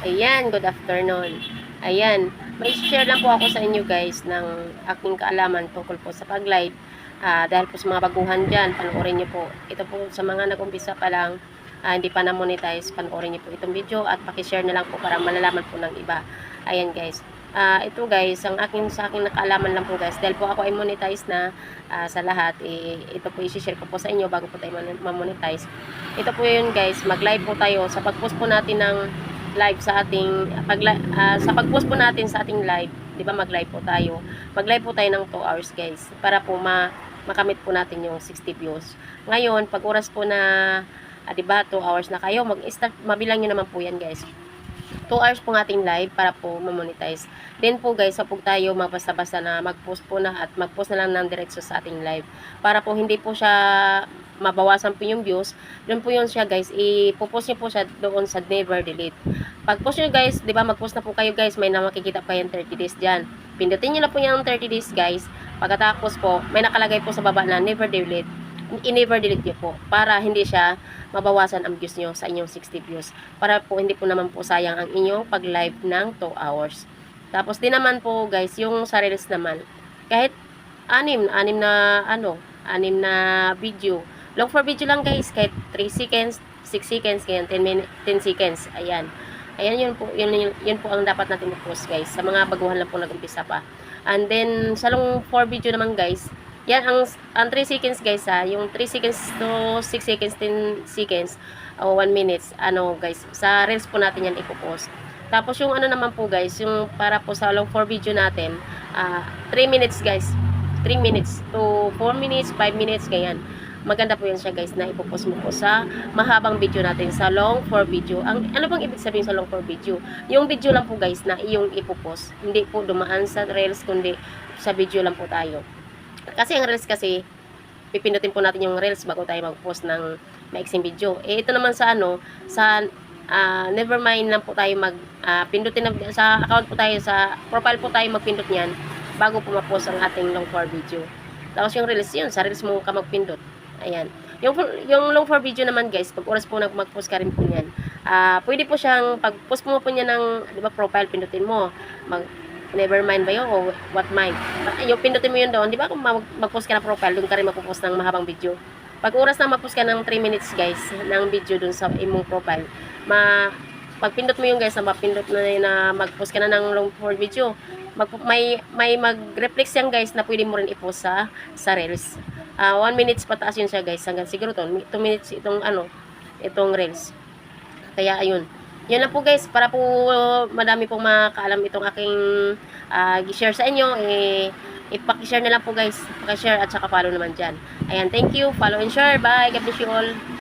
Ayan, good afternoon. Ayan, may share lang po ako sa inyo guys ng aking kaalaman tungkol po sa pag-live. Ah, dahil po sa mga baguhan dyan, panoorin niyo po. Ito po sa mga nag-umpisa pa lang, ah, hindi pa na-monetize, panoorin niyo po itong video at pakishare na lang po para malalaman po ng iba. Ayan guys. Ah, ito guys, ang akin sa akin nakaalaman lang po guys, dahil po ako ay monetize na ah, sa lahat, eh, ito po i-share ko po sa inyo bago po tayo ma-monetize. Ito po yun guys, mag-live po tayo sa pag-post po natin ng live sa ating pag sa pag-post po natin sa ating live, 'di ba mag-live po tayo. Mag-live po tayo ng 2 hours, guys, para po ma makamit po natin yung 60 views. Ngayon, pag oras po na ah, 'di ba 2 hours na kayo, mag-start mabilang niyo naman po 'yan, guys. 2 hours po ng ating live para po ma-monetize. Then po guys, wag po tayo magbasta-basta na mag-post po na at mag-post na lang ng diretso sa ating live. Para po hindi po siya mabawasan po yung views. Doon po yun siya guys, ipopost niyo po siya doon sa never delete. Pag post niyo guys, 'di ba mag-post na po kayo guys, may na makikita pa yung 30 days diyan. Pindutin niyo na po yung 30 days guys. Pagkatapos po, may nakalagay po sa baba na never delete. I-never delete niyo po para hindi siya mabawasan ang views niyo sa inyong 60 views. Para po hindi po naman po sayang ang inyong pag-live ng 2 hours. Tapos din naman po guys, yung sa reels naman. Kahit anim, anim na ano, anim na video. Long for video lang guys, kahit 3 seconds, 6 seconds, ganyan, 10 minutes, 10 seconds. Ayan. Ayan yun po, yun, yun, yun po ang dapat natin i-post guys. Sa mga baguhan lang po nag-umpisa pa. And then, sa long for video naman guys, yan ang, ang 3 seconds guys ha, yung 3 seconds to 6 seconds, 10 seconds, o 1 minutes, ano guys, sa reels po natin yan ipopost. Tapos yung ano naman po guys, yung para po sa long for video natin, ah 3 minutes guys, 3 minutes to 4 minutes, 5 minutes, ganyan. Maganda po yan siya guys na ipopost mo po sa mahabang video natin sa long for video. Ang ano bang ibig sabihin sa long for video? Yung video lang po guys na iyong ipopost. Hindi po dumaan sa reels kundi sa video lang po tayo. Kasi ang reels kasi pipindutin po natin yung reels bago tayo mag-post ng maiksing video. Eh ito naman sa ano, sa ah, never mind lang po tayo mag ah, pindutin na, sa account po tayo sa profile po tayo magpindot niyan bago po ma-post ang ating long for video. Tapos yung reels yun, sa reels mo ka magpindot. Ayan. Yung, yung long for video naman guys, pag oras po nag mag-post ka rin po niyan, ah pwede po siyang, pag-post mo po niya ng, di ba, profile, pindutin mo, mag, never mind ba yun, o what mind. Ah, Yung pindutin mo yun doon, di ba, kung mag- mag-post ka ng profile, doon ka rin mag-post ng mahabang video. Pag oras na mag-post ka ng 3 minutes guys, ng video doon sa imong profile, ma, pag pindot mo yung guys, na mapindot na, na mag-post ka na ng long form video, mag, may, may mag-reflex yan guys na pwede mo rin i-post sa, sa Reels. 1 minutes pataas yun siya guys, hanggang siguro to, 2 minutes itong ano, itong Reels. Kaya ayun. Yan lang po guys, para po madami pong makaalam itong aking ah, share sa inyo, eh, ipakishare na lang po guys. Pakishare at saka follow naman dyan. Ayan, thank you. Follow and share. Bye. God bless you all.